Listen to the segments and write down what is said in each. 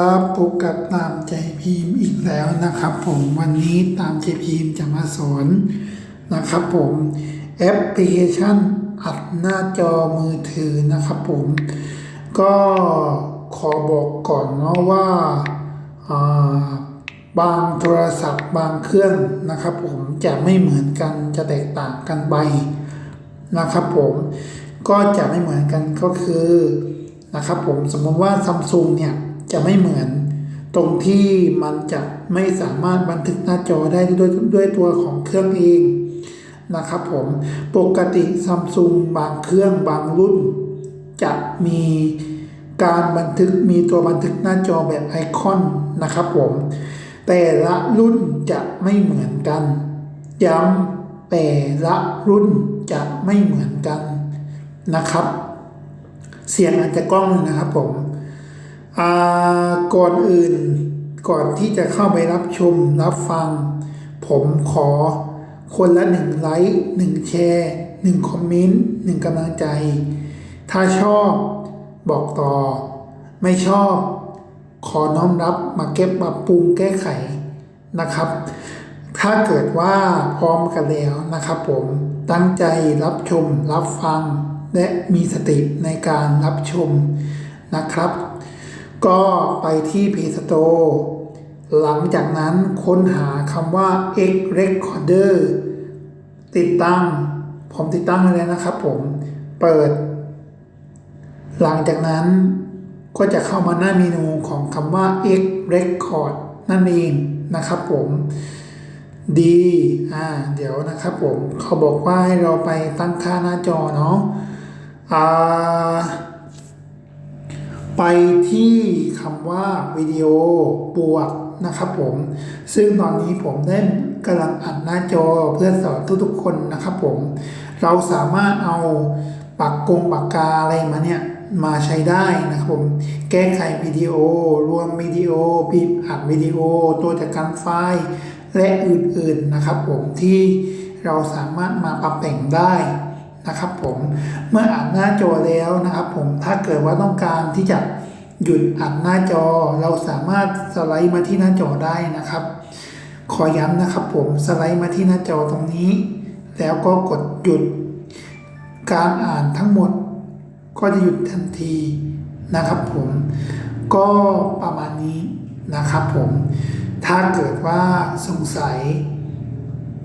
ครับพบกับตามใจพิมพ์อีกแล้วนะครับ ผมวันนี้ตามใจพิมพ์จะมาสอนนะครับ ผมแอปพลิเคชันอัดหน้าจอมือถือนะครับผมก็ขอบอกก่อนเนาะว่าอ่าบางโทรศัพท์บางเครื่องนะครับ ผมจะไม่เหมือนกันจะแตกต่างกันไปนะครับ ผมก็จะไม่เหมือนกันก็คือนะครับ ผมสมมติว่าซัมซุงเนี่ย จะไม่เหมือน ตรงที่มันจะไม่สามารถบันทึกหน้าจอได้ด้วยด้วยตัวของเครื่องเองนะครับผมปกติซัมซุงบางเครื่องบางรุ่น จะมีการบันทึกมีตัวบันทึกหน้าจอแบบไอคอนนะครับผมแต่ละรุ่นจะไม่เหมือนกัน ย้ำแต่ละรุ่นจะไม่เหมือนกันนะครับ เสียงอาจจะกล้องนะครับผม ก่อนอื่นก่อนที่จะเข้าไปรับชมรับฟัง ผมขอคนละหนึ่งไลค์หนึ่งแชร์หนึ่งคอมเมนต์หนึ่งกำลังใจ ถ้าชอบบอกต่อ ไม่ชอบ ขอน้อมรับมาเก็บปรับปรุงแก้ไขนะครับ ถ้าเกิดว่าพร้อมกันแล้วนะครับผมตั้งใจรับชมรับฟัง และมีสติในการรับชมนะครับ ก็ไปที่ Play Store หลังจากนั้นค้นหาคำว่า X Recorder ติดตั้ง ผมติดตั้งไว้แล้วนะครับผมเปิด หลังจากนั้นก็จะเข้ามาหน้าเมนูของคำว่า X Record นั่นเองนะครับผมดีอ่าเดี๋ยวนะครับผมเขาบอกว่าให้เราไปตั้งค่าหน้าจอเนาะอ่า ไปที่คำว่าวิดีโอบวกนะครับผม ซึ่งตอนนี้ผมได้กำลังอัดหน้าจอเพื่อสอนทุกๆคนนะครับผม เราสามารถเอาปากกงปากกาอะไรมาเนี่ยมาใช้ได้นะครับผม แก้ไขวิดีโอ รวมวิดีโอบีบอัดวิดีโอ ตัวจัดการไฟล์และอื่นๆนะครับผมที่เราสามารถมาปรับแต่งได้ นะครับผมเมื่ออัดหน้าจอแล้วนะครับผมถ้าเกิดว่าต้องการที่จะหยุดอัดหน้าจอเราสามารถสไลด์มาที่หน้าจอได้นะครับ ขอย้ำนะครับผมสไลด์มาที่หน้าจอตรงนี้ แล้วก็กดหยุด การอ่านทั้งหมด ก็จะหยุดทันทีนะครับผมก็ประมาณนี้นะครับผมถ้าเกิดว่าสงสัย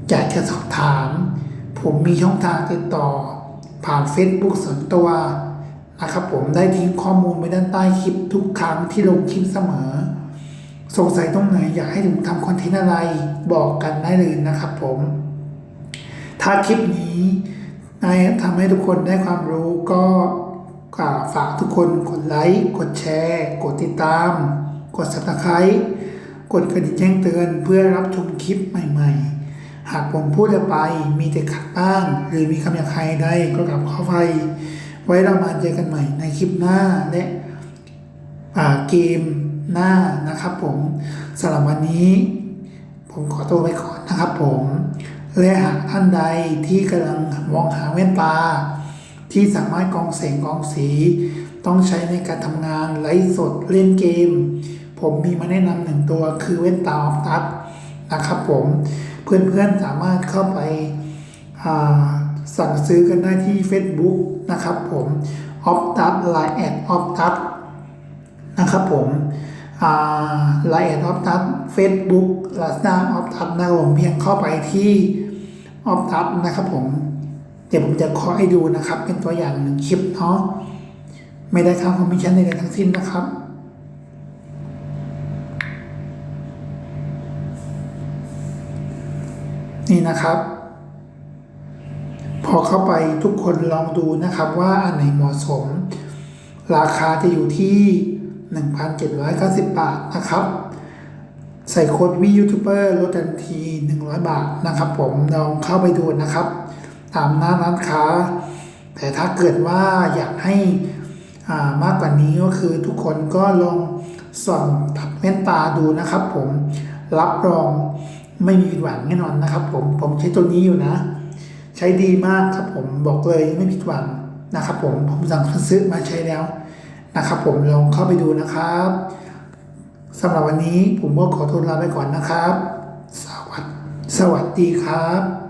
อยากจะสอบถาม ผมมีช่องทางติดต่อ ผ่าน Facebook ส่วนตัวนะครับผมได้ทิ้งข้อมูลไว้ด้านใต้คลิปทุกครั้งที่ลงคลิปเสมอ สงสัยตรงไหนอยากให้ผมทำคอนเทนต์อะไรบอกกันได้เลยนะครับผม ถ้าคลิปนี้ได้ทำให้ทุกคนได้ความรู้ก็ฝากทุกคนกดไลค์กดแชร์ กดติดตาม กด subscribe กดกระดิ่งแจ้งเตือนเพื่อรับชมคลิปใหม่ ๆ หากผมพูดไป มีแต่ขัดบ้าง หรือมีคำหยาบคายใดก็กลับเข้าไปไว้เรามาเจอกันใหม่ในคลิปหน้าและเกมหน้านะครับผมสำหรับวันนี้ ผมขอตัวไปก่อนนะครับผม และหากท่านใดที่กำลังมองหาแว่นตา ที่สามารถกองแสงกองสี ต้องใช้ในการทำงานไลฟ์สดเล่นเกม ผมมีมาแนะนำหนึ่งตัวคือแว่นตาออฟตัส นะครับผมเพื่อนๆสามารถเข้าไปสั่งซื้อกันได้ที่ Facebook นะครับผมออฟตัสไลน์แอดออฟตัสนะครับผมไลน์แอดออฟตัสเฟซบุ๊กลาซด้าออฟตัสนะครับผมเพียงเข้าไปที่ออฟตัสนะครับผมเดี๋ยวผมจะขอให้ดูนะครับ เป็นตัวอย่างหนึ่งคลิปเนาะไม่ได้ค่าคอมมิชชั่นใดๆทั้งสิ้นนะครับ นี่นะครับ พอเข้าไปทุกคนลองดูนะครับว่าอันไหนเหมาะสม ราคาจะอยู่ที่ 1,790 บาทนะครับ ใส่โค้ดวียูทูบเบอร์ลดทันที 100 บาทนะครับ ผมลองเข้าไปดูนะครับ ตามหน้าร้านค้า แต่ถ้าเกิดว่าอยากให้มากกว่านี้ก็คือทุกคนก็ลองส่องตัดแว่นตาดูนะครับ ผมรับรอง ไม่มีผิดหวังแน่นอนนะครับ ผมผมใช้ตัวนี้อยู่นะ ใช้ดีมากครับผมบอกเลยไม่ผิดหวังนะครับ ผมผมสั่งซื้อมาใช้แล้วนะครับ ผมลองเข้าไปดูนะครับสำหรับวันนี้ผมก็ขอตัวลาไปก่อนนะครับ สวัสสวัสดีครับ